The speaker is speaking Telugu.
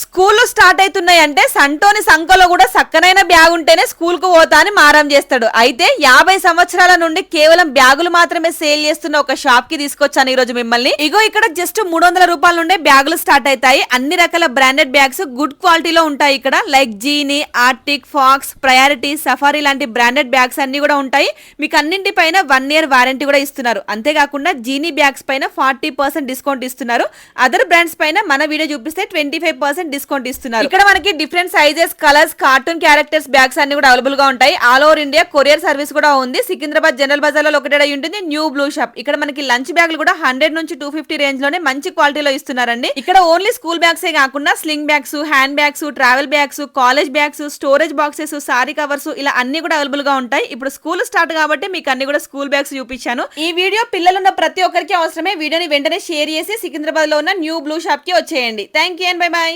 స్కూల్ స్టార్ట్ అవుతున్నాయి అంటే సంటోని సంఖలో కూడా సక్కనైన బ్యాగ్ ఉంటేనే స్కూల్కు పోతా అని మారం చేస్తాడు. అయితే యాభై సంవత్సరాల నుండి కేవలం బ్యాగులు మాత్రమే సేల్ చేస్తున్న ఒక షాప్కి తీసుకొచ్చాను ఈ రోజు మిమ్మల్ని. ఇగో ఇక్కడ జస్ట్ మూడు వందల రూపాయల నుండే బ్యాగులు స్టార్ట్ అవుతాయి. అన్ని రకాల బ్రాండెడ్ బ్యాగ్స్ గుడ్ క్వాలిటీలో ఉంటాయి ఇక్కడ. Like Genie Arctic fox priority Safari లాంటి బ్రాండెడ్ బ్యాగ్స్ అన్ని కూడా ఉంటాయి. మీకు అన్నింటి పైన వన్ ఇయర్ వారంటీ కూడా ఇస్తున్నారు. అంతేకాకుండా జీనీ బ్యాగ్స్ పైన ఫార్టీ పర్సెంట్ డిస్కౌంట్ ఇస్తున్నారు. అదర్ బ్రాండ్స్ పైన మన వీడియో చూపిస్తే ట్వంటీ ఫైవ్ పర్సెంట్ డిస్కౌంట్ ఇస్తున్నారు. ఇక్కడ మనకి different sizes colours cartoon characters bags అన్ని కూడా అవైలబుల్గా ఉంటాయి. All over India courier service కూడా ఉంది. సికింద్రాబాద్ జనరల్ బజార్లో ఒకటే ఉంటుంది. న్యూ బ్లూ షాప్ ఇక్కడ మనకి లంచ్ బ్యాగ్లు కూడా హండ్రెడ్ నుంచి టూ ఫిఫ్టీ రేంజ్లోనే మంచి క్వాలిటీలో ఇస్తున్నారండి. ఇక్కడ ఓన్లీ స్కూల్ బ్యాగ్స్ ఏ కాకుండా sling bags hand bags travel bags college bags storage boxes sari covers ఇలా అన్ని కూడా అవైలబుల్గా ఉంటాయి. ఇప్పుడు స్కూల్ స్టార్ట్ కాబట్టి మీకు అన్ని కూడా స్కూల్ బ్యాగ్స్ చూపించాను. ఈ వీడియో పిల్లలున్న ప్రతి ఒక్కరికి అవసరమే. వీడియోని వెంటనే షేర్ చేసి సికింద్రాబాద్లో ఉన్న న్యూ బ్లూ షాప్కి వచ్చేయండి. Thank you and bye bye